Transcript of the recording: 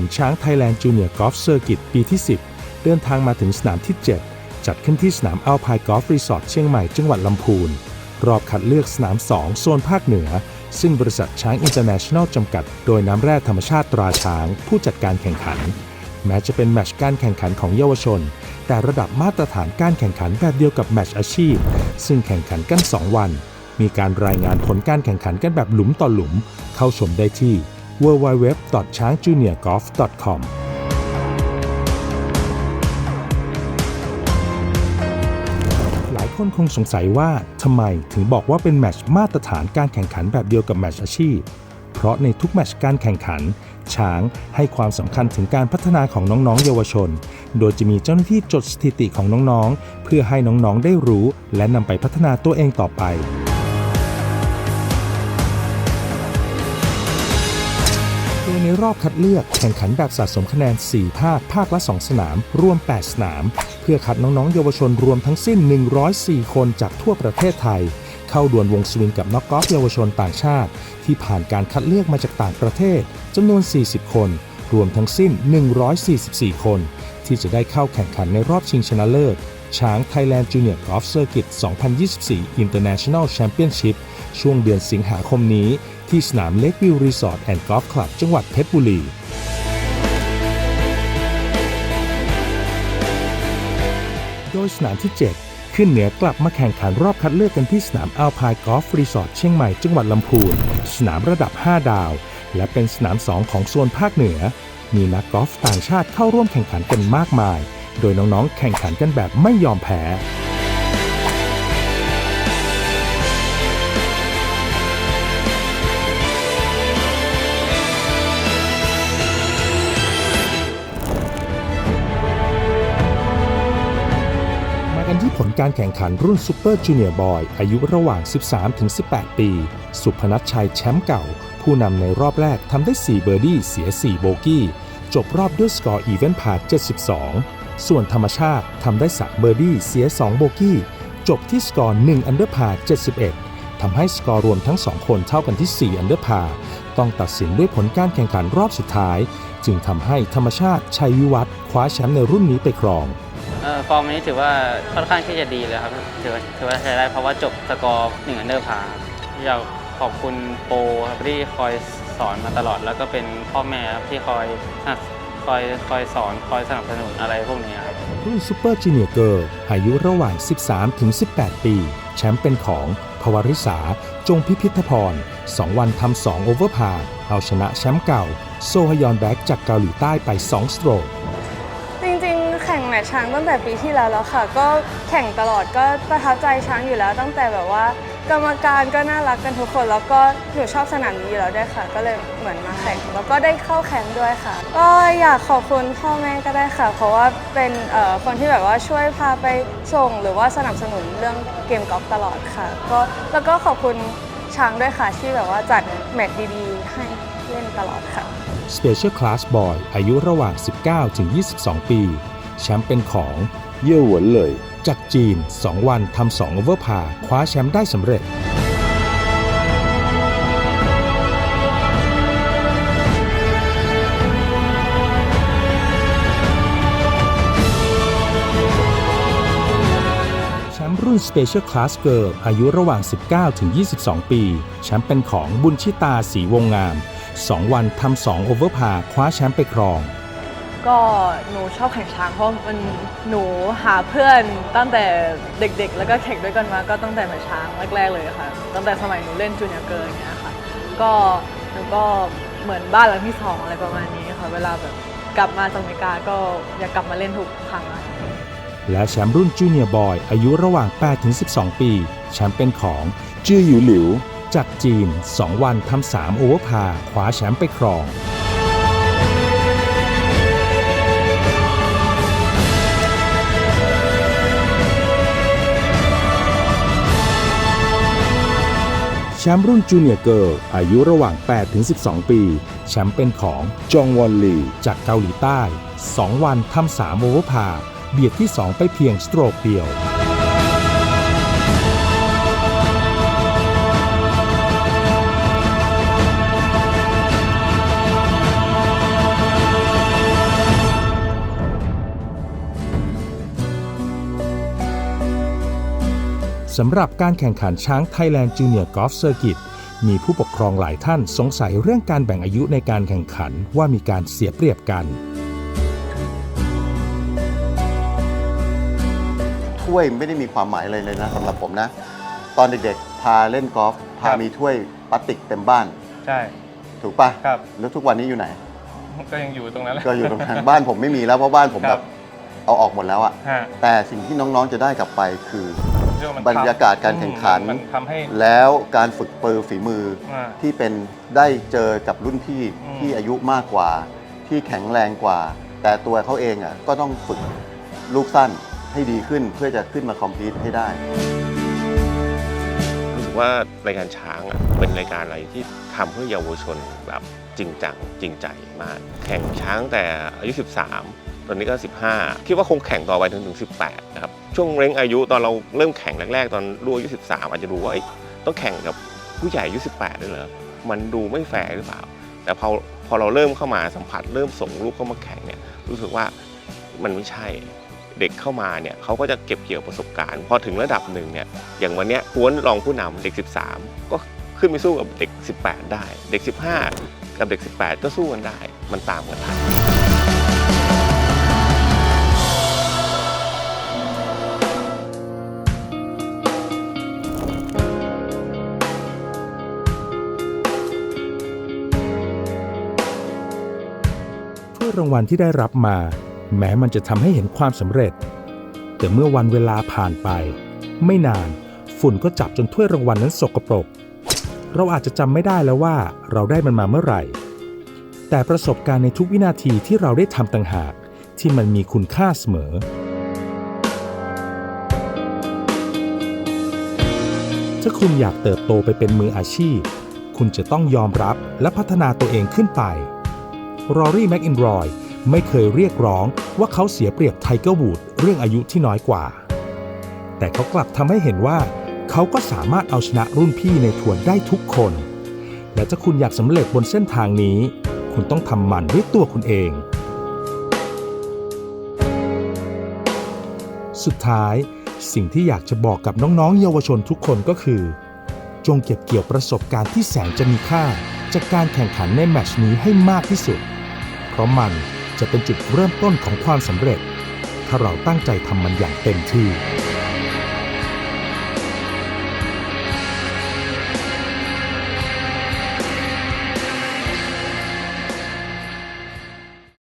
ันช้างไทยแลนด์จูเนียร์กอล์ฟเซอร์กิตปีที่ 10 เดินทางมาถึงสนามที่ 7 จัดขึ้นที่สนามอัลพายกอล์ฟรีสอร์ทเชียงใหม่จังหวัดลำพูน รอบคัดเลือกสนาม 2 โซนภาคเหนือ ซึ่งบริษัทช้างอินเตอร์เนชั่นแนลจำกัด โดยน้ำแร่ธรรมชาติตราช้าง ผู้จัดการแข่งขัน แม้จะเป็นแมตช์การแข่งขันของเยาวชน แต่ระดับมาตรฐานการแข่งขันแบบเดียวกับแมตช์อาชีพ ซึ่งแข่งขันกัน 2 วัน มีการรายงานผลการแข่งขันกันแบบหลุมต่อหลุม เข้าชมได้ที่ www.changjuniorgolf.com หลายคนคงสงสัยว่าทำไมถึงบอกว่าเป็นแมชมาตรฐานการแข่งขันแบบเดียวกับแมชอาชีพ เพราะในทุกแมชการแข่งขัน ช้างให้ความสำคัญถึงการพัฒนาของน้องๆ เยาวชน โดยจะมีเจ้าหน้าที่จดสถิติของน้องๆ เพื่อให้น้องๆ ได้รู้ และนำไปพัฒนาตัวเองต่อไป ดยในรอบคัดเลือกแข่งขันแบบสะสมคะแนน 4 ภาค ภาคละ 2 สนาม รวม 8 สนาม เพื่อคัดน้องๆ เยาวชนรวมทั้งสิ้น 104 คนจากทั่วประเทศไทย เข้าดวลวงสวิงกับนักกอล์ฟเยาวชนต่างชาติ ที่ผ่านการคัดเลือกมาจากต่างประเทศจำนวน 40 คน รวมทั้งสิ้น 144 คน ที่จะได้เข้าแข่งขันในรอบชิงชนะเลิศ ช้าง Thailand Junior Golf Circuit 2024 International Championship ช่วงเดือนสิงหาคมนี้ ที่สนาม Lakeview Resort and Golf Club จังหวัดเพชรบุรีโดยสนามที่ 7 ขึ้นเหนือกลับมาแข่งขันรอบคัดเลือกกันที่สนามอัลพายกอล์ฟรีสอร์ทเชียงใหม่จังหวัดลำพูน สนามระดับ 5 ดาว และเป็นสนาม 2 ของโซนภาคเหนือ มีนักกอล์ฟต่างชาติเข้าร่วมแข่งขันกันมากมาย โดยน้องๆ แข่งขันกันแบบไม่ยอมแพ้มากันที่ผลการแข่งขันรุ่นซูเปอร์จูเนียร์บอยอายุระหว่าง 13-18 ปี สุพนัทชัยแชมป์เก่า ผู้นำในรอบแรกทำได้ 4 เบอร์ดี้เสีย 4 โบกี้ จบรอบด้วยสกอร์อีเวนต์พา72 ส่วนธรรมชาติทำได้3เบอร์ดี้เสีย 2 โบกี้ จบที่สกอร์1อันเดอร์พา71ทำให้สกอร์รวมทั้ง 2 คนเท่ากันที่ 4 อันเดอร์พาต้องตัดสินด้วยผลการแข่งขันรอบสุดท้าย จึงทำให้ธรรมชาติชัยวิวัฒน์คว้าแชมป์ในรุ่นนี้ไปครองออฟอร์มนี้ถือว่าค่อนข้างที่จะดีเลยครับถือว่าถือว่าใช้ได้เพราะว่าจบสกอร์หนึ่งอันเดอร์พาอยากขอบคุณโปรครับที่คอยสอนมาตลอด แล้วก็เป็นพ่อแม่ครับที่คอยอะ คอยคอยสอนคอยสนับสนุนอะไรพวกนี้ครับรุ่นซูเปอร์จูเนียร์เกิร์ลอายุระหว่าง 13 ถึง 18 ปี แชมป์เป็นของพวริษา จงพิพิธพร2วันทำ2โอเวอร์พาเอาชนะแชมป์เก่า โซฮยอนแบ็กจากเกาหลีใต้ไป 2 สโตรกจริงๆ แข่งแมตช์ช้างตั้งแต่ปีที่แล้วแล้วค่ะ ก็แข่งตลอดก็ประทับใจช้างอยู่แล้วตั้งแต่แบบว่า กรรมการก็น่ารักกันทุกคน แล้วก็หนูชอบสนามนี้อยู่แล้วด้วยค่ะ ก็เลยเหมือนมาแข่งแล้วก็ได้เข้าแข่งด้วยค่ะ ก็อยากขอบคุณพ่อแม่ก็ได้ค่ะ เพราะว่าเป็นเอ่อคนที่แบบว่าช่วยพาไปส่ง หรือว่าสนับสนุนเรื่องเกมกอล์ฟตลอดค่ะ ก็แล้วก็ขอบคุณช้างด้วยค่ะที่แบบว่าจัดแมตช์ดีๆ ให้เล่นตลอดค่ะ Special Class Boy อายุระหว่าง 19 ถึง 22 ปี แชมป์เป็นของ เย่อหวนเลย จากจีน 2 วันทำ2โอเวอร์พาคว้าแชมป์ได้สำเร็จ แชมป์รุ่น Special Class Girl อายุระหว่าง 19ถึง22 ปี แชมป์เป็นของบุญชิตาสีวงงาม 2 วันทำ2โอเวอร์พาคว้าแชมป์ไปครอง ก็หนูชอบแข่งช้างเพราะมันหนูหาเพื่อนตั้งแต่เด็กๆ แล้วก็แข่งด้วยกันมาก็ตั้งแต่แม่ช้างแรกๆเลยค่ะ ตั้งแต่สมัยหนูเล่นจูเนียร์เกิร์ลอย่างเงี้ยค่ะก็หนูก็เหมือนบ้านหลังที่สองอะไรประมาณนี้ค่ะเวลาแบบกลับมาจากอเมริกาก็อยากกลับมาเล่นทุกครั้งอะและแชมป์รุ่นจูเนียร์บอยอายุระหว่าง8ถึง12 ปี แชมป์เป็นของจื้อหยิวหลิว จากจีน 2 วันทำ3โอเวอร์พาคว้าแชมป์ไปครอง แชมป์รุ่นจูเนียร์เกิร์ลอายุระหว่าง8ถึง12 ปี แชมป์เป็นของจองวอนลีจากเกาหลีใต้ 2 วันทำ3โอเวอร์พาเบียดที่ 2 ไปเพียงสโตรกเดียว สำหรับการแข่งขันช้าง Thailand Junior Golf Circuit มีผู้ปกครองหลายท่านสงสัยเรื่องการแบ่งอายุในการแข่งขันว่ามีการเสียเปรียบกัน ถ้วยไม่ได้มีความหมายอะไรเลยนะสำหรับผมนะ ตอนเด็กๆ พาเล่นกอล์ฟพาครับมีถ้วยพลาสติกเต็มบ้าน ใช่ ถูกปะครับ แล้วทุกวันนี้อยู่ไหน ก็ยังอยู่ตรงนั้นแหละ ก็อยู่ตรงนั้นบ้านผมไม่มีแล้วเพราะบ้านผมคแบรับบเอาออกหมดแล้วอะฮะ แต่สิ่งที่น้องๆจะได้กลับไปคือ เรื่องมันบรรยากาศการแข่งขัน มันทำให้ แล้วการฝึกปือฝีมืออา ที่เป็นได้เจอกับรุ่นพี่อืมที่อายุมากกว่า ที่แข็งแรงกว่า แต่ตัวเขาเองอะก็ต้องฝึกลูกสั้นให้ดีขึ้นเพื่อจะขึ้นมาคอมพลีทให้ได้ รู้สึกว่ารายการช้างอะเป็นรายการอะไรที่ทำเพื่อเยาวชนแบบจริงจังจริงใจมาก แข่งช้างแต่อายุ 13 ตอนนี้ก็ 15 คิดว่าคงแข่งต่อไปถึงถึง 18 นะครับ ช่วงเร่งอายุตอนเราเริ่มแข่งแรกๆ ตอนลูกอายุ 13 อาจจะดูว่าเอ้ต้องแข่งกับผู้ใหญ่อายุ 18ด้วยเหรอ มันดูไม่แฟร์หรือเปล่า แต่พอพอเราเริ่มเข้ามาสัมผัสเริ่มส่งลูกเข้ามาแข่งเนี่ยรู้สึกว่ามันไม่ใช่เด็กเข้ามาเนี่ยเขาก็จะเก็บเกี่ยวประสบการณ์ พอถึงระดับหนึ่งเนี่ยอย่างวันเนี้ยกวนรองผู้นำเด็ก 13 ก็ขึ้นไปสู้กับเด็ก 18 ได้ เด็ก 15 กับเด็ก 18 ก็สู้กันได้ มันตามกันทัน รางวัลที่ได้รับมา แม้มันจะทำให้เห็นความสำเร็จ แต่เมื่อวันเวลาผ่านไป ไม่นานฝุ่นก็จับจนถ้วยรางวัลนั้นสกปรก เราอาจจะจำไม่ได้แล้วว่าเราได้มันมาเมื่อไหร่ แต่ประสบการณ์ในทุกวินาทีที่เราได้ทำต่างหากที่มันมีคุณค่าเสมอ ถ้าคุณอยากเติบโตไปเป็นมืออาชีพ คุณจะต้องยอมรับและพัฒนาตัวเองขึ้นไป รอรี่แม็กอินรอยไม่เคยเรียกร้องว่าเขาเสียเปรียบไทเกอร์วูดเรื่องอายุที่น้อยกว่า แต่เขากลับทำให้เห็นว่า เขาก็สามารถเอาชนะรุ่นพี่ในทัวร์ได้ทุกคน และถ้าคุณอยากสำเร็จบนเส้นทางนี้ คุณต้องทำมันด้วยตัวคุณเอง สุดท้าย สิ่งที่อยากจะบอกกับน้องๆ เยาวชนทุกคนก็คือ จงเก็บเกี่ยวประสบการณ์ที่แสนจะมีค่า จากการแข่งขันในแมตชนี้ให้มากที่สุด ราะมันจะเป็นจุดเริ่มต้นของความสำเร็จ ถ้าเราตั้งใจทำมันอย่างเต็มที่